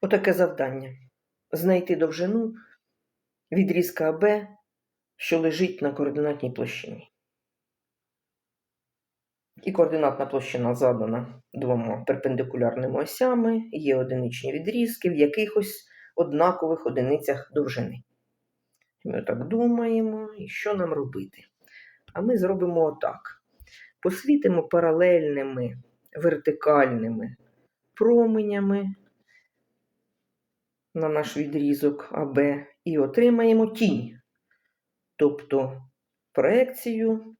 Отаке завдання. Знайти довжину відрізка АБ, що лежить на координатній площині. І координатна площина задана двома перпендикулярними осями, є одиничні відрізки в якихось однакових одиницях довжини. Ми так думаємо, і що нам робити? А ми зробимо отак. Посвітимо паралельними вертикальними променями на наш відрізок АБ і отримаємо тінь, тобто проекцію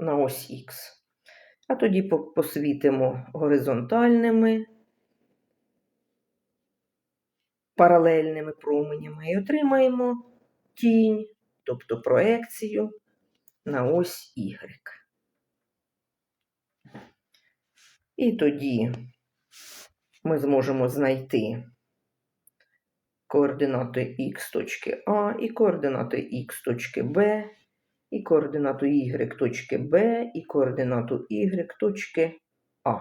на ось Х. А тоді посвітимо горизонтальними паралельними променями і отримаємо тінь, тобто проекцію на ось Y. І тоді ми зможемо знайти координати х точки А, і координати х точки Б, і координату y точки Б, і координату y точки А.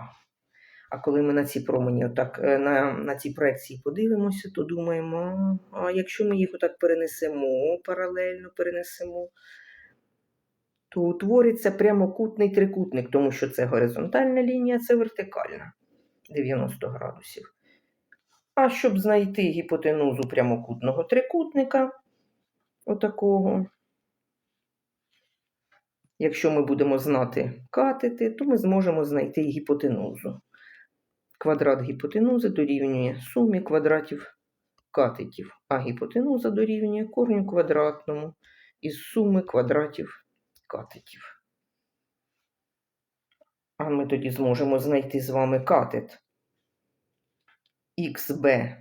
А коли ми на ці промені, отак, е, на, на ці проекції подивимося, то думаємо, а якщо ми їх отак перенесемо, паралельно перенесемо, то утвориться прямокутний трикутник, тому що це горизонтальна лінія, це вертикальна 90 градусів. А щоб знайти гіпотенузу прямокутного трикутника, отакого, якщо ми будемо знати катети, то ми зможемо знайти гіпотенузу. Квадрат гіпотенузи дорівнює сумі квадратів катетів, а гіпотенуза дорівнює корню квадратному із суми квадратів катетів. А ми тоді зможемо знайти з вами катет. Xb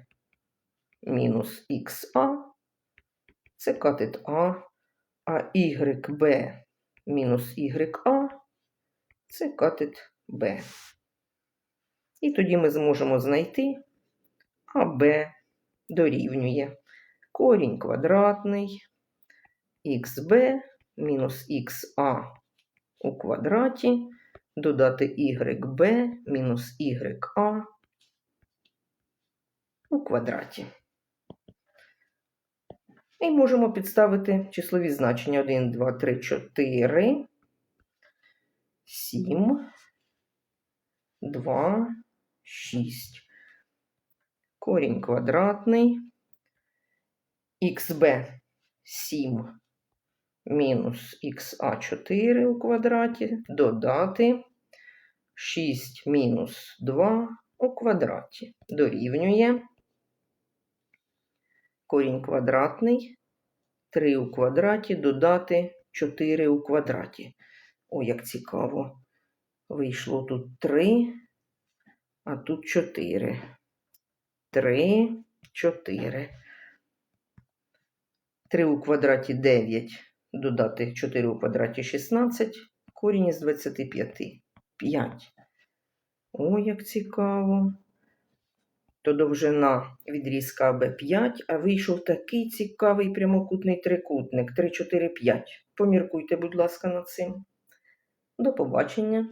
мінус xa, це катет А, а YB мінус YA це катет Б. І тоді ми зможемо знайти АБ дорівнює. Корінь квадратний. Xb мінус xa у квадраті, додати YB мінус YA у квадраті. І можемо підставити числові значення 1, 2, 3, 4, 7, 2, 6. Корінь квадратний. xb 7 мінус xa4 у квадраті додати 6 мінус 2 у квадраті дорівнює корінь квадратний 3 у квадраті додати 4 у квадраті. О, як цікаво. Вийшло тут 3, а тут 4. 3, 4. 3 у квадраті 9, додати 4 у квадраті 16, корінь із 25. 5. О, як цікаво. То довжина відрізка АБ 5, а вийшов такий цікавий прямокутний трикутник 3, 4, 5. Поміркуйте, будь ласка, над цим. До побачення.